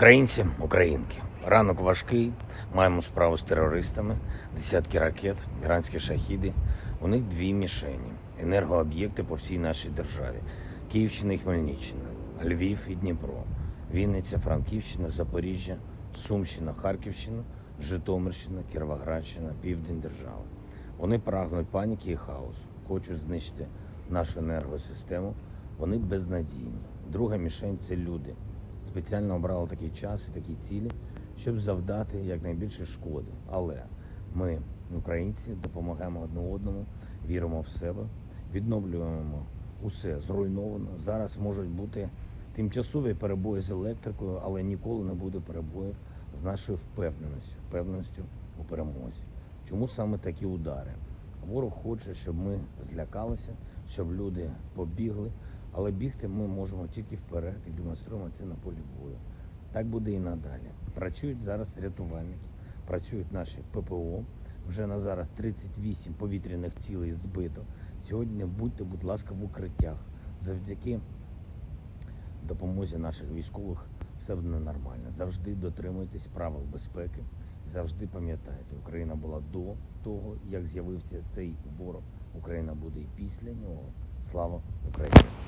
Українці, українки, ранок важкий. Маємо справу з терористами, десятки ракет, іранські шахіди. У них дві мішені: енергооб'єкти по всій нашій державі: Київщина і Хмельниччина, Львів і Дніпро, Вінниця, Франківщина, Запоріжжя, Сумщина, Харківщина, Житомирщина, Кіровоградщина, Південь держави. Вони прагнуть паніки і хаосу, хочуть знищити нашу енергосистему. Вони безнадійні. Друга мішень це люди. Спеціально обрали такий час і такі цілі, щоб завдати якнайбільше шкоди. Але ми, українці, допомагаємо одне одному, віримо в себе, відновлюємо усе зруйновано. Зараз можуть бути тимчасові перебої з електрикою, але ніколи не буде перебоїв з нашою впевненістю, впевненістю у перемозі. Чому саме такі удари? Ворог хоче, щоб ми злякалися, щоб люди побігли, але бігти ми можемо тільки вперед і демонструємо це на полі бою. Так буде і надалі. Працюють зараз рятувальники, працюють наші ППО. Вже на зараз 38 повітряних цілей збито. Сьогодні будьте, будь ласка, в укриттях. Завдяки допомозі наших військових все буде нормально. Завжди дотримуйтесь правил безпеки. Завжди пам'ятайте, Україна була до того, як з'явився цей ворог. Україна буде і після нього. Слава Україні!